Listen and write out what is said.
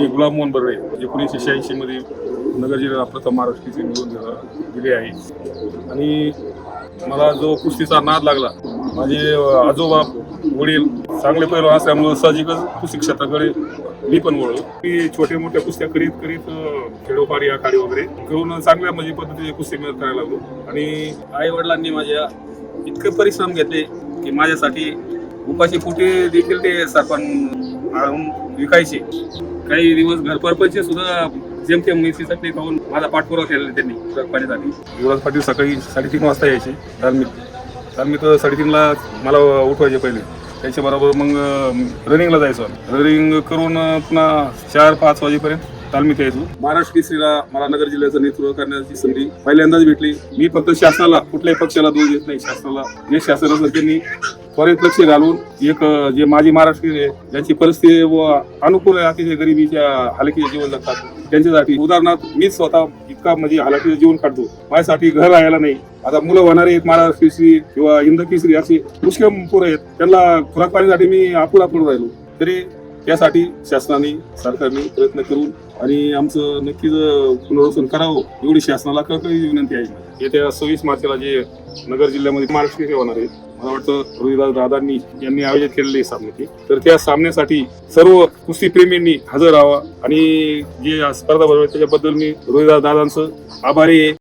मी गुलाम मोहन बर्डे एकोणीसशे शहाऐंशी मध्ये नगर जिल्ह्याला प्रथम महाराष्ट्राची निवडून दिली आहे. आणि मला जो कुस्तीचा नाद लागला माझे आजोबा वडील चांगले पहिलो असल्यामुळे साहजिकच कुस्ती क्षेत्राकडे मी पण वळलो. मी छोट्या मोठ्या कुस्त्या करीत करीत खेडोपारी खेडोपाडी आखाडी वगैरे करून चांगल्या म्हणजे पद्धतीने कुस्ती मिळत करायला लागलो. आणि आई वडिलांनी माझ्या इतके परिश्रम घेतले की माझ्यासाठी उपाशी कुठे देखील ते सरपण आणून विकायचे. काही दिवस घर परपंच सुद्धा जेमतेम मिरचीसाठी खाऊन माझा पाठपुरावा केलेला त्यांनी पाण्यासाठी. युवराज पाटील सकाळी साडेतीन वाजता यायचे धार्मिक. धार्मिक साडेतीनला मला उठवायचे पहिले. त्याच्या बरोबर मग रनिंगला जायचो. रनिंग करून पुन्हा चार पाच वाजेपर्यंत तालमीत यायचो. महाराष्ट्र केसरीला मला नगर जिल्ह्याचं नेतृत्व करण्याची संधी पहिल्यांदाच भेटली. मी फक्त शासनाला कुठल्याही पक्षाला दोष देत नाही. शासनाला जे शासन असेल त्यांनी त्वरित लक्ष घालून एक जे माजी महाराष्ट्रीय आहे ज्यांची परिस्थिती व अनुकूल आहे अतिशय गरिबीच्या हालकीचे जीवन जगतात. त्यांच्यासाठी उदाहरणार्थ मी स्वतः इतका म्हणजे हालाकीचं जीवन काढतो. माझ्यासाठी घर राहायला नाही. आता मुलं होणारे आहेत महाराष्ट्र केसरी किंवा इंद केसरी असे पुष्कळ पोरं आहेत. त्यांना खुराक पाण्यासाठी मी आपुल आपुल राहिलो. तरी त्यासाठी शासनाने सरकारने प्रयत्न करून आणि आमचं नक्कीच पुनर्वसन करावं एवढी शासनाला कळकळी विनंती आहे? येत्या सव्वीस मार्चला जे नगर जिल्ह्यामध्ये महाराष्ट्र होणार आहे मला वाटतं रोहिदास दादांनी यांनी आयोजित केलेले सामने ते तर त्या सामन्यासाठी सर्व कुस्ती प्रेमींनी हजर राहावा आणि जे स्पर्धा भरवली त्याच्याबद्दल मी रोहिदास दादांचं आभारी आहे.